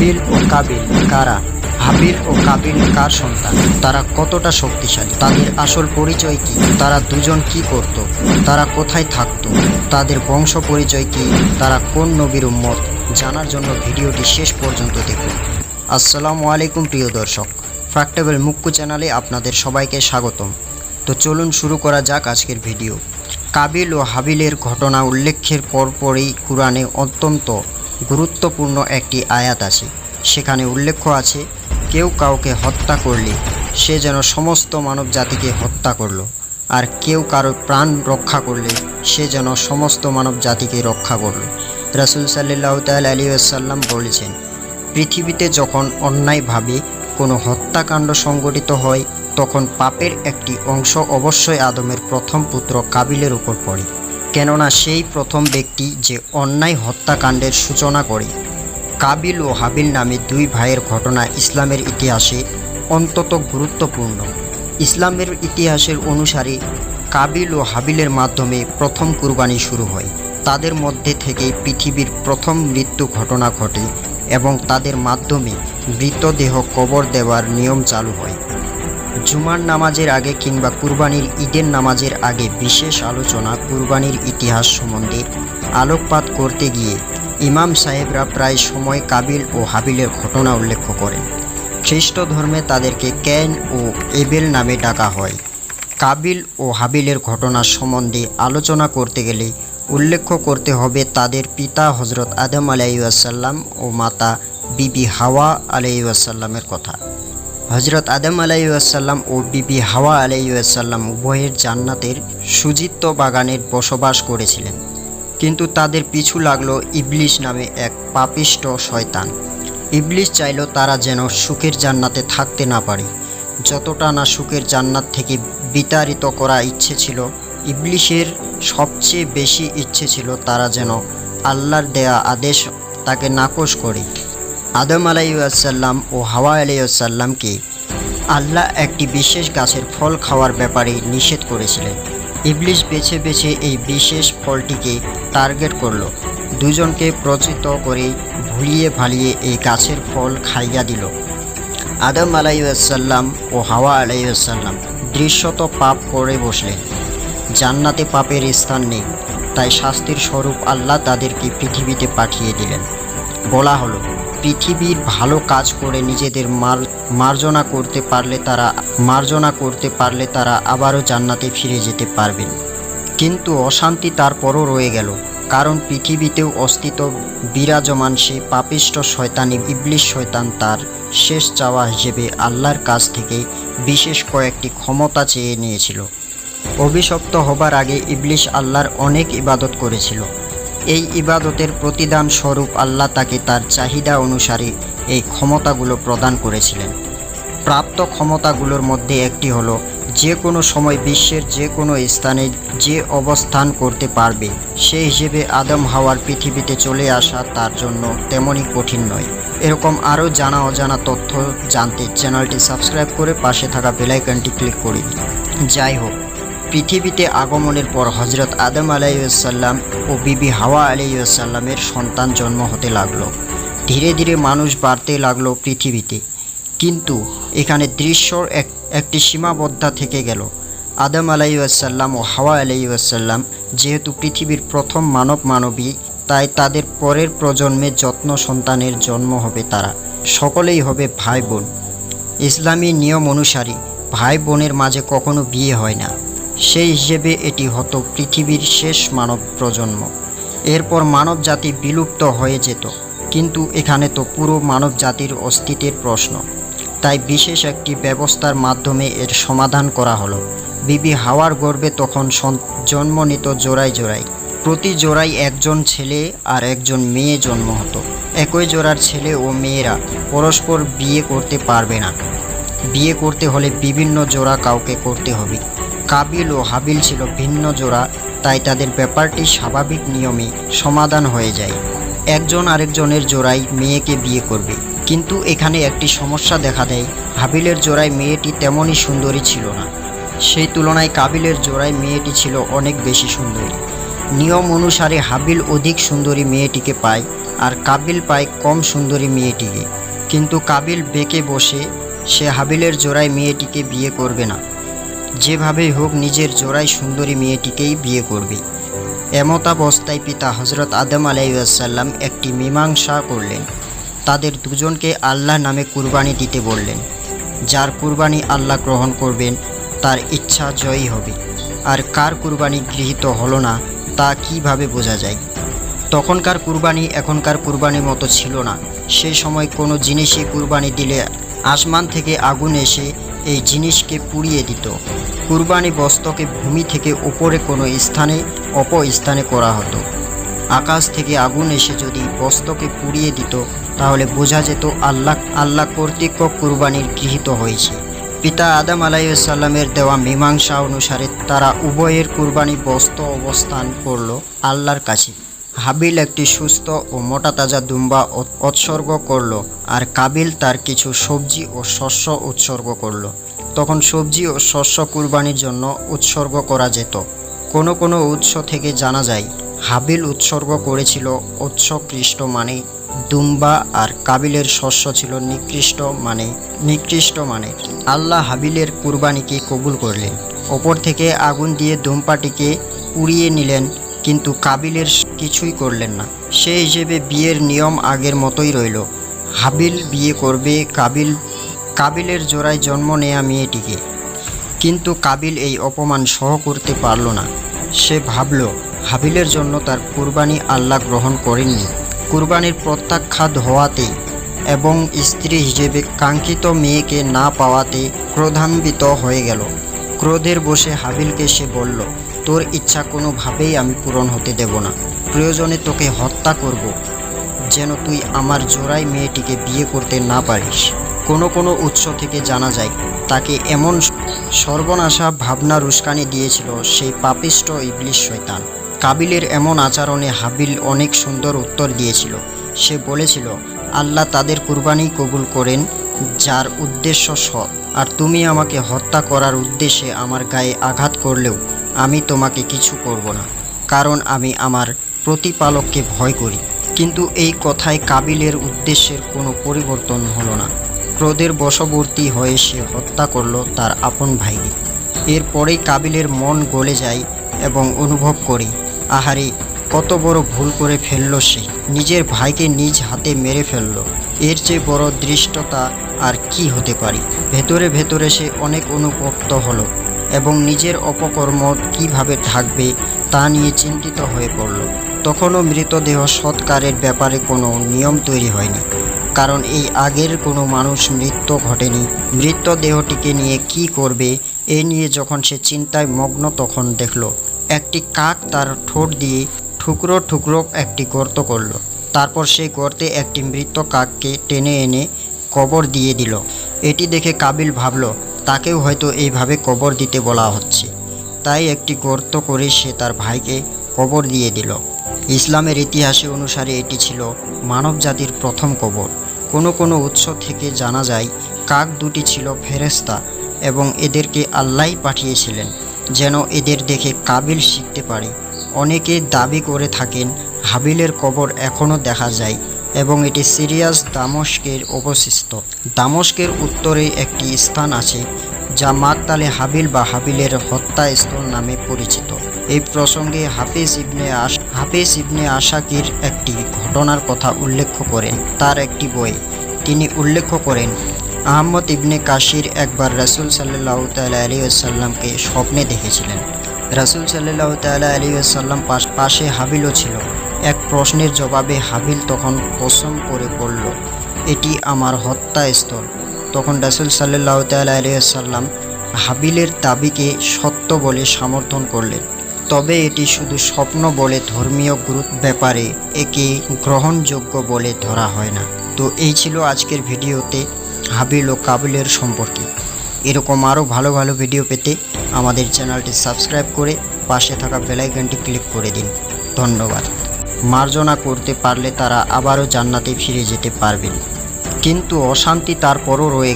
হাবিল ও কাবিল কারা? হাবিল ও কাবিল কার সন্তান? তারা কতটা শক্তিশালী? তাদের আসল পরিচয় কি? তারা দুজন কি করত? তারা কোথায় থাকত? তাদের বংশ পরিচয় কি? তারা কোন নবীর উম্মত? জানার জন্য ভিডিওটি শেষ পর্যন্ত দেখুন। আসসালামু আলাইকুম প্রিয় দর্শক। ফ্রাক্টেবল মুক্কু চ্যানেলে আপনাদের সবাইকে স্বাগতম। তো চলুন শুরু করা যাক আজকের ভিডিও। কাবিল ও হাবিলের ঘটনা উল্লেখের পরপরই কোরআনে অত্যন্ত গুরুত্বপূর্ণ একটি আয়াত আছে। সেখানে উল্লেখ আছে, কেউ কাউকে হত্যা করলে সে যেন সমস্ত মানব জাতিকে হত্যা করল, আর কেউ কারও প্রাণ রক্ষা করলে সে যেন সমস্ত মানব জাতিকে রক্ষা করল। রাসুল সাল্লাহ তাল আলী আসাল্লাম বলেছেন, পৃথিবীতে যখন অন্যায়ভাবে কোনো হত্যাকাণ্ড সংগঠিত হয়, তখন পাপের একটি অংশ অবশ্যই আদমের প্রথম পুত্র কাবিলের উপর পড়ে। কেননা সেই প্রথম ব্যক্তি যে অন্যায় হত্যাকাণ্ডের সূচনা করে। কাবিল ও হাবিল নামে দুই ভাইয়ের ঘটনা ইসলামের ইতিহাসে অন্তত গুরুত্বপূর্ণ। ইসলামের ইতিহাসের অনুসারে কাবিল ও হাবিলের মাধ্যমে প্রথম কুরবানি শুরু হয়। তাদের মধ্যে থেকে পৃথিবীর প্রথম মৃত্যু ঘটনা ঘটে এবং তাদের মাধ্যমে মৃতদেহ কবর দেওয়ার নিয়ম চালু হয়। জুমার নামাজের আগে কিংবা কুরবানির ঈদের নামাজের আগে বিশেষ আলোচনা কুরবানির ইতিহাস সম্বন্ধে আলোকপাত করতে গিয়ে ইমাম সাহেবরা প্রায় সময় কাবিল ও হাবিলের ঘটনা উল্লেখ করেন। খ্রিস্ট ধর্মে তাদেরকে ক্যান ও এবেল নামে ডাকা হয়। কাবিল ও হাবিলের ঘটনা সম্বন্ধে আলোচনা করতে গেলে উল্লেখ করতে হবে তাদের পিতা হজরত আদম আলাইসাল্লাম ও মাতা বিবি হাওয়া আলাইসাল্লামের কথা। হজরত আদম আলাইসাল্লাম ও বিবি হাওয়া আলাইসাল্লাম উভয়ের জান্নাতের সুজিত্ব বাগানের বসবাস করেছিলেন। কিন্তু তাদের পিছু লাগল ইবলিশ নামে এক পাপিষ্ট শয়তান। ইবলিশ চাইল তারা যেন সুখের জান্নাতে থাকতে না পারে। যতটা না সুখের জান্নাত থেকে বিতাড়িত করা ইচ্ছে ছিল, ইবলিশের সবচেয়ে বেশি ইচ্ছে ছিল তারা যেন আল্লাহর দেয়া আদেশ তাকে নাকচ করে। আদম আলাইসাল্লাম ও হাওয়া আলাইসাল্লামকে আল্লাহ একটি বিশেষ গাছের ফল খাওয়ার ব্যাপারে নিষেধ করেছিলেন। ইবলিশ বেছে বেছে এই বিশেষ ফলটিকে টার্গেট করল। দুজনকে প্রচিত করে ভুলিয়ে ভালিয়ে এই গাছের ফল খাইয়া দিল। আদম আলাইসাল্লাম ও হাওয়া আলাইসাল্লাম দৃশ্যত পাপ করে বসলেন। জান্নাতে পাপের স্থান নেই, তাই শাস্তির স্বরূপ আল্লাহ তাদেরকে পৃথিবীতে পাঠিয়ে দিলেন। বলা হলো পৃথিবীর ভালো কাজ করে নিজেদের মার, মার্জনা করতে পারলে তারা, মার্জনা করতে পারলে তারা আবারও জান্নাতে ফিরে যেতে পারবেন। কিন্তু অশান্তি তারপরও রয়ে গেল, কারণ পৃথিবীতেও অস্তিত্ব বিরাজমান সে পাপিষ্ট শয়তানি ইবলিশ শয়তান তার শেষ চাওয়া হিসেবে আল্লাহর কাছ থেকে বিশেষ কয়েকটি ক্ষমতা চেয়ে নিয়েছিল। অভিশপ্ত হবার আগে ইবলিশ আল্লাহর অনেক ইবাদত করেছিল। এই ইবাদতের প্রতিদান স্বরূপ আল্লাহ তাকে তার চাহিদা অনুসারে এই ক্ষমতাগুলো প্রদান করেছিলেন। প্রাপ্ত ক্ষমতাগুলোর মধ্যে একটি হলো, যে কোনো সময় বিশ্বের যে কোনো স্থানে যে অবস্থান করতে পারবে, সে হিসেবে আদম হাওয়ার পৃথিবীতে চলে আসা তার জন্য তেমনই কঠিন নয়। এরকম আরও জানা অজানা তথ্য জানতে চ্যানেলটি সাবস্ক্রাইব করে পাশে থাকা বেলাইকনটি ক্লিক করে যাই হোক পৃথিবীতে আগমনের পর হজরত আদম আলাইসাল্লাম ও বিবি হাওয়া আলাইসাল্লামের সন্তান জন্ম হতে লাগল। ধীরে ধীরে মানুষ বাড়তে লাগল পৃথিবীতে। কিন্তু এখানে দৃশ্যর এক, একটি সীমাবদ্ধা থেকে গেল। আদম আলাইসাল্লাম ও হাওয়া আলাইসাল্লাম যেহেতু পৃথিবীর প্রথম মানব মানবী তাই তাদের পরের প্রজন্মে যত্ন সন্তানের জন্ম হবে তারা। সকলেই হবে ভাই বোন। ইসলামী নিয়ম অনুসারে ভাই বোনের মাঝে কখনো বিয়ে হয় না। সেই হিসেবে এটি হতো পৃথিবীর শেষ মানব প্রজন্ম। এরপর মানব জাতি বিলুপ্ত হয়ে যেত। কিন্তু এখানে তো পুরো মানব জাতির অস্তিত্বের প্রশ্ন। তাই বিশেষ একটি ব্যবস্থার মাধ্যমে এর সমাধান করা হলো। বিবি হাওয়ার গর্বে তখন জন্ম নিত জোড়ায় জোড়ায়। প্রতি জোড়ায় একজন ছেলে আর একজন মেয়ে জন্ম হতো। একই জোড়ার ছেলে ও মেয়েরা পরস্পর বিয়ে করতে পারবে না। বিয়ে করতে হলে বিভিন্ন জোড়া কাউকে করতে হবে। কাবিল ও হাবিল ছিল ভিন্ন জোড়া, তাই তাদের ব্যাপারটি স্বাভাবিক নিয়মে সমাধান হয়ে যায়। একজন আরেকজনের জোড়ায় মেয়েকে বিয়ে করবে। কিন্তু এখানে একটি সমস্যা দেখা দেয়, হাবিলের জোড়ায় মেয়েটি তেমনই সুন্দরী ছিল না। সেই তুলনায় কাবিলের জোড়ায় মেয়েটি ছিল অনেক বেশি সুন্দরী। নিয়ম অনুসারে হাবিল অধিক সুন্দরী মেয়েটিকে পায়, আর কাবিল পায় কম সুন্দরী মেয়েটিকে। কিন্তু কাবিল বেঁকে বসে, সে হাবিলের জোড়ায় মেয়েটিকে বিয়ে করবে না। যেভাবেই হোক নিজের জোড়ায় সুন্দরী মেয়েটিকেই বিয়ে করবে। এমতাবস্থায় পিতা হজরত আদম আলাইসাল্লাম একটি মীমাংসা করলেন। তাদের দুজনকে আল্লাহ নামে কুরবানি দিতে বললেন। যার কুরবানি আল্লাহ গ্রহণ করবেন, তার ইচ্ছা জয়ী হবে। আর কার কুরবানি গৃহীত হলো না, তা কীভাবে বোঝা যায়? তখনকার কুরবানি এখনকার কুরবানির মতো ছিল না। সেই সময় কোনো জিনিসই কুরবানি দিলে আসমান থেকে আগুন এসে এই জিনিসকে পুড়িয়ে দিত। কুরবানি বস্ত্রকে ভূমি থেকে উপরে কোনো স্থানে অপ স্থানে করা হতো। আকাশ থেকে আগুন এসে যদি বস্ত্রকে পুড়িয়ে দিত, তাহলে বোঝা যেত আল্লাহ আল্লাহ কর্তৃক কুরবানির গৃহীত হয়েছে। পিতা আদম আলাইসাল্লামের দেওয়া মীমাংসা অনুসারে তারা উভয়ের কুরবানি বস্ত্র অবস্থান করল আল্লাহর কাছে। হাবিল একটি সুস্থ ও মোটা তাজা দুম্বা উৎসর্গ করল, আর কাবিল তার কিছু সবজি ও শস্য উৎসর্গ করল। তখন সবজি ও শস্য কুরবানির জন্য উৎসর্গ করা যেত। কোনো কোনো উৎস থেকে জানা যায়, হাবিল উৎসর্গ করেছিল উৎসকৃষ্ট মানে দুম্বা, আর কাবিলের শস্য ছিল নিকৃষ্ট মানে নিকৃষ্ট মানে। আল্লাহ হাবিলের কুরবানিকে কবুল করলেন। ওপর থেকে আগুন দিয়ে দুম্পাটিকে উড়িয়ে নিলেন। কিন্তু কাবিলের কিছুই করলেন না। সে হিসেবে বিয়ের নিয়ম আগের মতোই রইল। হাবিল বিয়ে করবে, কাবিল কাবিলের জোড়ায় জন্ম নেয়া মেয়েটিকে। কিন্তু কাবিল এই অপমান সহ করতে পারল না। সে ভাবল, হাবিলের জন্য তার কুরবানি আল্লাহ গ্রহণ করেননি। কুরবানির প্রত্যাখ্যাত হওয়াতে এবং স্ত্রী হিসেবে কাঙ্ক্ষিত মেয়েকে না পাওয়াতে ক্রোধান্বিত হয়ে গেল। ক্রোধের বসে হাবিলকে সে বলল তোর ইচ্ছা কোনোভাবেই আমি পূরণ হতে দেব না। প্রয়োজনে তোকে হত্যা করব, যেন তুই আমার জোড়াই মেয়েটিকে বিয়ে করতে না পারিস। কোনো কোনো উৎস থেকে জানা যায়, তাকে এমন সর্বনাশা ভাবনা রুস্কানি দিয়েছিল সেই পাপিষ্ট ইবলিশ শৈতান কাবিলের এমন আচরণে হাবিল অনেক সুন্দর উত্তর দিয়েছিল। সে বলেছিল, আল্লাহ তাদের কুরবানি কবুল করেন, যার উদ্দেশ্য সৎ। আর তুমি আমাকে হত্যা করার উদ্দেশ্যে আমার গায়ে আঘাত করলেও আমি তোমাকে কিছু করব না, কারণ আমি আমার প্রতিপালককে ভয় করি। কিন্তু এই কথায় কাবিলের উদ্দেশ্যের কোনো পরিবর্তন হলো না। ক্রোধের বশবর্তী হয়ে সে হত্যা করল তার আপন ভাইকে। এরপরেই কাবিলের মন গলে যায় এবং অনুভব করে, আহারে, কত বড় ভুল করে ফেলল সে। নিজের ভাইকে নিজ হাতে মেরে ফেলল। এর চেয়ে বড় দৃষ্টতা আর কি হতে পারে? ভেতরে ভেতরে সে অনেক অনুপক্ত হলো। এবং নিজের অপকর্ম কীভাবে ঢাকবে তা নিয়ে চিন্তিত হয়ে পড়ল। তখনও মৃতদেহ সৎকারের ব্যাপারে কোনো নিয়ম তৈরি হয়নি, কারণ এই আগের কোনো মানুষ মৃত্যু ঘটেনি। মৃতদেহটিকে নিয়ে কি করবে এ নিয়ে যখন সে চিন্তায় মগ্ন তখন দেখল, একটি কাক তার ঠোঁট দিয়ে ঠুকরো ঠুকরো একটি গর্ত করল। তারপর সেই গর্তে একটি মৃত কাককে টেনে এনে কবর দিয়ে দিল। এটি দেখে কাবিল ভাবল তাকেও হয়তো এইভাবে কবর দিতে বলা হচ্ছে। তাই একটি গর্ত করে সে তার ভাইকে কবর দিয়ে দিল। ইসলামের ইতিহাসে অনুসারে এটি ছিল মানব জাতির প্রথম কবর। কোনো কোনো উৎস থেকে জানা যায়, কাক দুটি ছিল ফেরেস্তা এবং এদেরকে আল্লাহ পাঠিয়েছিলেন, যেন এদের দেখে কাবিল শিখতে পারে। অনেকে দাবি করে থাকেন, হাবিলের কবর এখনও দেখা যায় এবং এটি সিরিয়াস দামস্কের অবশিষ্ট। দামস্কের উত্তরে একটি স্থান আছে যা মাকতালে হাবিল বা হাবিলের হত্যাস্থল নামে পরিচিত। এই প্রসঙ্গে হাফিজ ইবনে আশ হাফিজ ইবনে আশাকির একটি ঘটনার কথা উল্লেখ করেন। তার একটি বই। তিনি উল্লেখ করেন, আহমদ ইবনে কাশির একবার রাসুল সাল্লাহ তাল আলী আসাল্লামকে স্বপ্নে দেখেছিলেন। রাসুল সাল্লাহ তাল আলী আসাল্লাম পাশে হাবিলও ছিল। এক প্রশ্নের জবাবে হাবিল তখন কসম করে পড়ল এটি আমার হত্যাস্থল। তখন রাসুল সাল্লাহ আসাল্লাম হাবিলের দাবিকে সত্য বলে সমর্থন করলেন। তবে এটি শুধু স্বপ্ন বলে ধর্মীয় গুরুত্ব ব্যাপারে একে গ্রহণযোগ্য বলে ধরা হয় না। তো এই ছিল আজকের ভিডিওতে হাবিল ও কাবিলের সম্পর্কে। এরকম আরও ভালো ভালো ভিডিও পেতে আমাদের চ্যানেলটি সাবস্ক্রাইব করে পাশে থাকা বেলাইকনটি ক্লিক করে দিন। ধন্যবাদ। মার্জনা করতে পারলে তারা আবারও জান্নাতে ফিরে যেতে পারবেন। কিন্তু অশান্তি তারপরও রয়ে